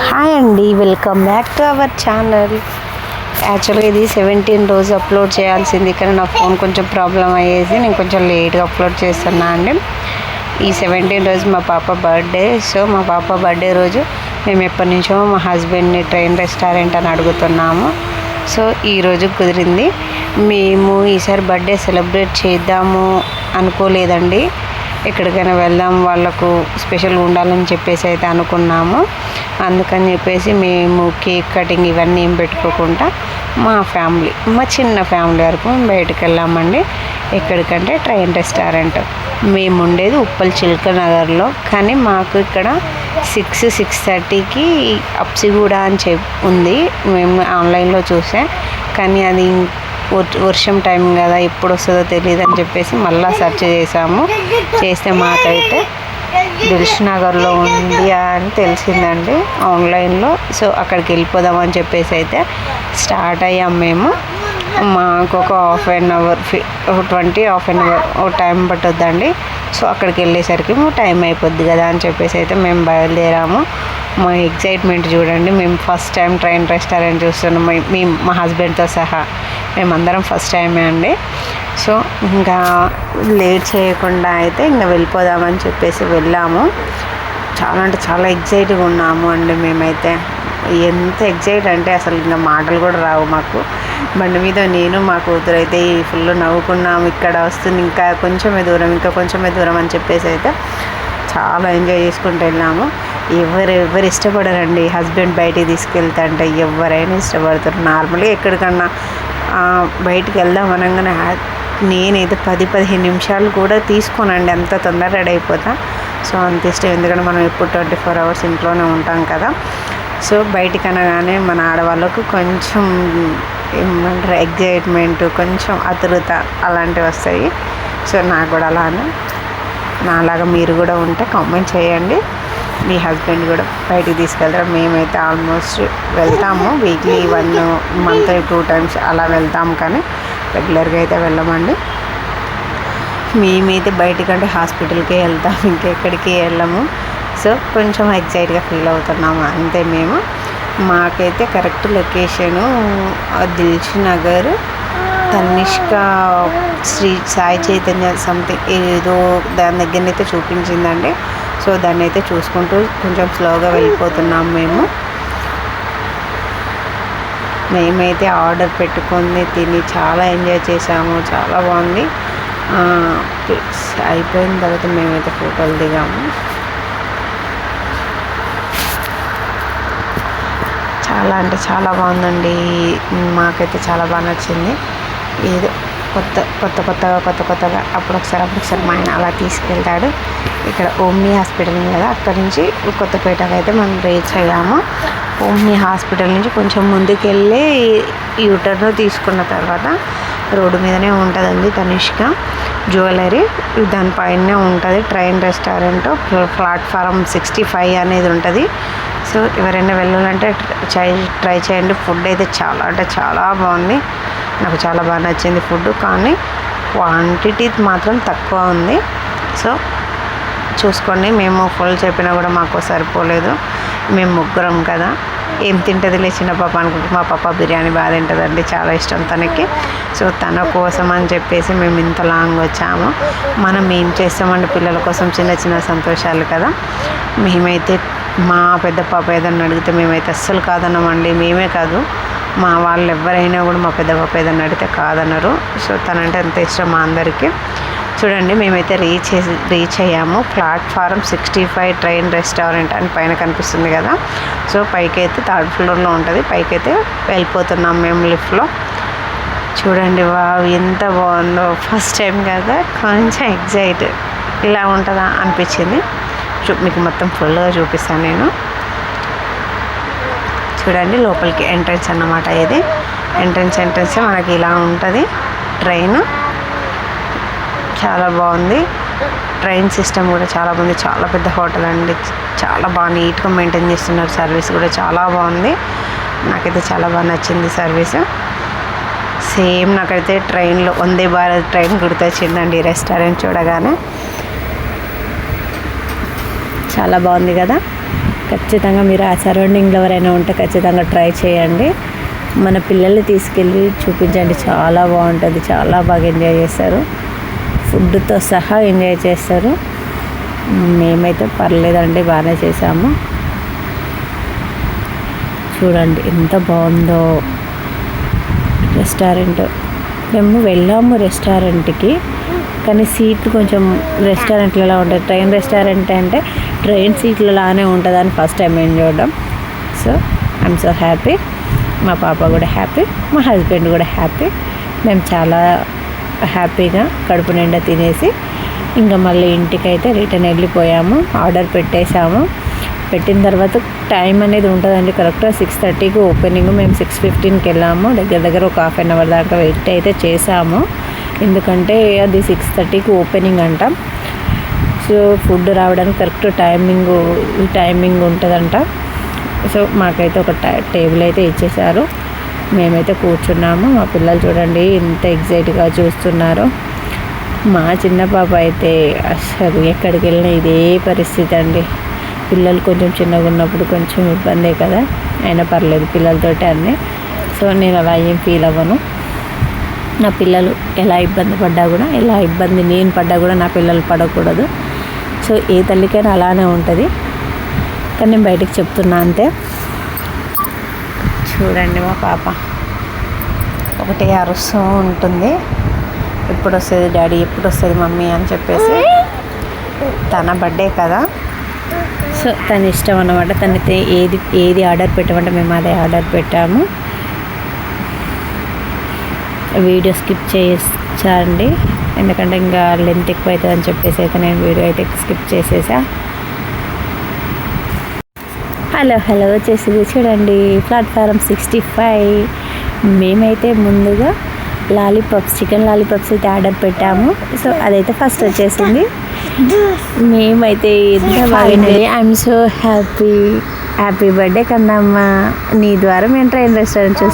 Hi అండి welcome back to our channel యాక్చువల్గా ఇది సెవెంటీన్ రోజు అప్లోడ్ చేయాల్సింది. కానీ నా ఫోన్ కొంచెం ప్రాబ్లం అయ్యేసి నేను కొంచెం లేట్గా అప్లోడ్ చేస్తున్నా అండి. ఈ సెవెంటీన్ రోజు మా పాప బర్త్డే సో మా పాప బర్త్డే రోజు మేము ఎప్పటి నుంచో మా హస్బెండ్ని ట్రైన్ రెస్టారెంట్ అని అడుగుతున్నాము. సో ఈరోజు కుదిరింది. మేము ఈసారి బర్త్డే సెలబ్రేట్ చేద్దాము అనుకోలేదండి. ఎక్కడికైనా వెళ్దాం వాళ్ళకు స్పెషల్గా ఉండాలని చెప్పేసి అయితే అనుకున్నాము. అందుకని చెప్పేసి మేము కేక్ కటింగ్ ఇవన్నీ ఏం పెట్టుకోకుండా మా ఫ్యామిలీ మా చిన్న ఫ్యామిలీ వరకు మేము బయటకు వెళ్ళామండి. ఎక్కడికంటే ట్రైన్ రెస్టారెంట్. మేము ఉండేది ఉప్పల్ చిల్క నగర్లో. కానీ మాకు ఇక్కడ సిక్స్ సిక్స్ థర్టీకి అప్సిగూడ అని చెప్ ఉంది. మేము ఆన్లైన్లో చూసాం. కానీ అది వర్షం టైం కదా ఎప్పుడు వస్తుందో తెలియదు అని చెప్పేసి మళ్ళీ సెర్చ్ చేసాము. చేస్తే మాకైతే దిల్షునగర్లో ఉంది అని తెలిసిందండి ఆన్లైన్లో. సో అక్కడికి వెళ్ళిపోదామని చెప్పేసి అయితే స్టార్ట్ అయ్యాం మేము. మాకు ఒక హాఫ్ అన్ అవర్ ఒక ట్వంటీ హాఫ్ అన్ అవర్ ఒక టైం పట్టుద్దండి. సో అక్కడికి వెళ్ళేసరికి టైం అయిపోద్ది కదా అని చెప్పేసి అయితే మేము బయలుదేరాము. మా ఎగ్జైట్మెంట్ చూడండి. మేము ఫస్ట్ టైం ట్రైన్ రెస్టారెంట్ చూస్తున్నాం. మే- మేము మా హస్బెండ్తో సహా. మేమందరం ఫస్ట్ టైమే అండి. సో ఇంకా లేట్ చేయకుండా అయితే ఇంకా వెళ్ళిపోదామని చెప్పేసి వెళ్ళాము. చాలా అంటే చాలా ఎగ్జైట్గా ఉన్నాము అండి మేమైతే. ఎంత ఎగ్జైట్ అంటే అసలు ఇంకా మాటలు కూడా రావు మాకు. బండి మీద నేను మా కూతురు అయితే ఫుల్ నవ్వుకున్నాము. ఇక్కడ వస్తుంది ఇంకా కొంచెమే దూరం ఇంకా కొంచెమే దూరం అని చెప్పేసి అయితే చాలా ఎంజాయ్ చేసుకుంటూ వెళ్ళాము. ఎవరు ఎవరు ఇష్టపడరండి. హస్బెండ్ బయటికి తీసుకెళ్తా అంటే ఎవరైనా ఇష్టపడతారు. నార్మల్గా ఎక్కడికన్నా బయటికి వెళ్దాం అనగానే నేనైతే పది పదిహేను నిమిషాలు కూడా తీసుకోనండి. అంత తొందరగా రెడీ అయిపోతా. సో అంత ఇష్టం. ఎందుకంటే మనం ఎప్పుడు ట్వంటీ ఫోర్ అవర్స్ ఇంట్లోనే ఉంటాం కదా. సో బయటికి అనగానే మన ఆడవాళ్ళకు కొంచెం ఏమంటారు ఎగ్జైట్మెంట్ కొంచెం అతురుత అలాంటివి వస్తాయి. సో నాకు కూడా అలానే. నాలాగా మీరు కూడా ఉంటే కామెంట్ చేయండి. మీ హస్బెండ్ కూడా బయటికి తీసుకెళ్తారు. మేమైతే ఆల్మోస్ట్ వెళ్తాము weekly one month two times అలా వెళ్తాం కానీ రెగ్యులర్గా అయితే వెళ్ళమండి. మేమైతే బయటకంటే హాస్పిటల్కే వెళ్తాం ఇంకెక్కడికి వెళ్ళము. సో కొంచెం ఎగ్జైట్గా ఫీల్ అవుతున్నాము అంతే మేము. మాకైతే correct location Dilsukh Nagar Tanishq Sri Sai Chaitanya something ఏదో దాని దగ్గరనైతే చూపించిందండి. సో దాన్ని అయితే చూసుకుంటూ కొంచెం స్లోగా వెళ్ళిపోతున్నాం మేము. మేమైతే ఆర్డర్ పెట్టుకుంది తిని చాలా ఎంజాయ్ చేసాము చాలా బాగుంది. అయిపోయిన తర్వాత మేమైతే ఫోటోలు దిగాము. చాలా అంటే చాలా బాగుందండి. మాకైతే చాలా బాగా నచ్చింది. ఏదో కొత్త కొత్త కొత్తగా కొత్త కొత్తగా అప్పుడు ఒకసారి అప్పుడు ఒకసారి మా ఆయన అలా తీసుకెళ్తాడు. ఇక్కడ ఓమ్ని హాస్పిటల్ ఉంది కదా అక్కడి నుంచి కొత్తపేటకు అయితే మనం రీచ్ అయ్యాము. ఓమ్ని హాస్పిటల్ నుంచి కొంచెం ముందుకెళ్ళి యూటర్న్ తీసుకున్న తర్వాత రోడ్డు మీదనే ఉంటుందండి తనిష్క జ్యువెలరీ. దానిపైనే ఉంటుంది train restaurant platform sixty five అనేది ఉంటుంది. సో ఎవరైనా వెళ్ళాలంటే ట్రై ట్రై చేయండి. ఫుడ్ అయితే చాలా అంటే చాలా బాగుంది. నాకు చాలా బాగా నచ్చింది ఫుడ్ కానీ క్వాంటిటీ మాత్రం తక్కువ ఉంది. సో చూసుకోండి మేము ఫుల్ చెప్పినా కూడా మాకు సరిపోలేదు. మేము ముగ్గురం కదా. ఏం తింటుంది లే చిన్న పాప అనుకుంటే మా పాప బిర్యానీ బాగా తింటుందండి చాలా ఇష్టం తనకి. సో తన కోసం అని చెప్పేసి మేము ఇంత లాంగ్ వచ్చాము. మనం ఏం చేస్తామండి పిల్లల కోసం చిన్న చిన్న సంతోషాలు కదా. మేమైతే మా పెద్ద పాప ఏదన్నా అడిగితే మేమైతే అస్సలు కాదన్నామండి మేమే కాదు. మా వాళ్ళు ఎవరైనా కూడా మా పెద్ద పాప ఏదన్నా అడిగితే కాదన్నారు. సో తనంటే అంత ఇష్టం మా అందరికీ. చూడండి మేమైతే రీచ్ రీచ్ అయ్యాము. Platform sixty five train restaurant అని పైన కనిపిస్తుంది కదా. సో పైకి అయితే థర్డ్ ఫ్లోర్లో ఉంటుంది. పైకి అయితే వెళ్ళిపోతున్నాం మేము లిఫ్ట్లో చూడండి వా ఎంత బాగుందో. ఫస్ట్ టైం కదా కొంచెం ఎగ్జైట్ ఇలా ఉంటుందా అనిపించింది. చూ మీకు మొత్తం ఫుల్గా చూపిస్తాను నేను. చూడండి లోపలికి ఎంట్రన్స్ అన్నమాట ఇది. ఎంట్రన్స్ ఎంట్రన్స్ మనకి ఇలా ఉంటుంది. ట్రైన్ చాలా బాగుంది. ట్రైన్ సిస్టమ్ కూడా చాలా బాగుంది. చాలా పెద్ద హోటల్ అండి. చాలా బాగా నీట్గా మెయింటైన్ చేస్తున్నారు. సర్వీస్ కూడా చాలా బాగుంది. నాకైతే చాలా బాగా నచ్చింది సర్వీస్. సేమ్ నాకైతే ట్రైన్లో వందే భారత్ ట్రైన్ గుర్తొచ్చిందండి రెస్టారెంట్ చూడగానే. చాలా బాగుంది కదా. ఖచ్చితంగా మీరు ఆ సరౌండింగ్లో ఎవరైనా ఉంటే ఖచ్చితంగా ట్రై చేయండి. మన పిల్లల్ని తీసుకెళ్ళి చూపించండి. చాలా బాగుంటుంది. చాలా బాగా ఎంజాయ్ చేస్తారు ఫుడ్తో సహా ఎంజాయ్ చేస్తారు మేమైతే పర్లేదండి. బాగానే చేసాము చూడండి ఎంత బాగుందో రెస్టారెంట్. మేము వెళ్ళాము రెస్టారెంట్కి. కానీ సీట్లు కొంచెం రెస్టారెంట్లలో ఉంటాయి ట్రైన్ రెస్టారెంట్ అంటే ట్రైన్ సీట్లలానే ఉంటుందని ఫస్ట్ టైం ఏం చూడడం. సో ఐఎమ్ సో హ్యాపీ మా పాప కూడా హ్యాపీ మా హస్బెండ్ కూడా హ్యాపీ మేము చాలా హ్యాపీగా కడుపు నిండా తినేసి ఇంకా మళ్ళీ ఇంటికైతే రిటర్న్ వెళ్ళిపోయాము. ఆర్డర్ పెట్టేశాము. పెట్టిన తర్వాత టైం అనేది ఉంటుందండి. కరెక్ట్గా సిక్స్ థర్టీకి ఓపెనింగ్ మేము సిక్స్ ఫిఫ్టీన్కి వెళ్ళాము. దగ్గర దగ్గర ఒక హాఫ్ అన్ అవర్ దాకా వెయిట్ అయితే చేసాము ఎందుకంటే అది సిక్స్ థర్టీకి ఓపెనింగ్ అంట. సో ఫుడ్ రావడానికి కరెక్ట్ టైమింగ్ టైమింగ్ ఉంటుందంట. సో మాకైతే ఒక టై- టేబుల్ అయితే ఇచ్చేసారు. మేమైతే కూర్చున్నాము. మా పిల్లలు చూడండి ఎంత ఎగ్జైట్గా చూస్తున్నారు. మా చిన్న పాప అయితే అసలు ఎక్కడికి వెళ్ళినా ఇదే పరిస్థితి అండి. పిల్లలు కొంచెం చిన్నగా ఉన్నప్పుడు కొంచెం ఇబ్బందే కదా. అయినా పర్లేదు పిల్లలతోటి అన్నీ. సో నేను అలా ఏం ఫీల్ అవ్వను. నా పిల్లలు ఎలా ఇబ్బంది పడ్డా కూడా ఎలా ఇబ్బంది నేను పడ్డా కూడా నా పిల్లలు పడకూడదు. సో ఏ తల్లికైనా అలానే ఉంటుంది. కానీ నేను బయటకు చెప్తున్నా అంతే. చూడండి మా పాప. ఒకటే అరుస్తూ ఉంటుంది. ఎప్పుడు వస్తుంది డాడీ ఎప్పుడు వస్తుంది మమ్మీ అని చెప్పేసి తన బర్త్డే కదా. సో తన ఇష్టం అన్నమాట. తనైతే ఏది ఏది ఆర్డర్ పెట్టమంటే మేము అదే ఆర్డర్ పెట్టాము. వీడియో స్కిప్ చేయించండి ఎందుకంటే ఇంకా లెంత్ ఎక్కువ అవుతుంది అని చెప్పేసి అయితే నేను వీడియో అయితే స్కిప్ చేసేసా. హలో హలో వచ్చేసింది చూడండి ప్లాట్ఫారం సిక్స్టీ ఫైవ్ మేమైతే ముందుగా లాలీపాప్స్ చికెన్ లాలీపాప్స్ అయితే ఆర్డర్ పెట్టాము. సో అదైతే ఫస్ట్ వచ్చేసింది. మేమైతే ఎంత బాగుంది. I'm so happy happy birthday Kannamma. నీ ద్వారా మేము ట్రైన్ రెస్టారెంట్ చూసి.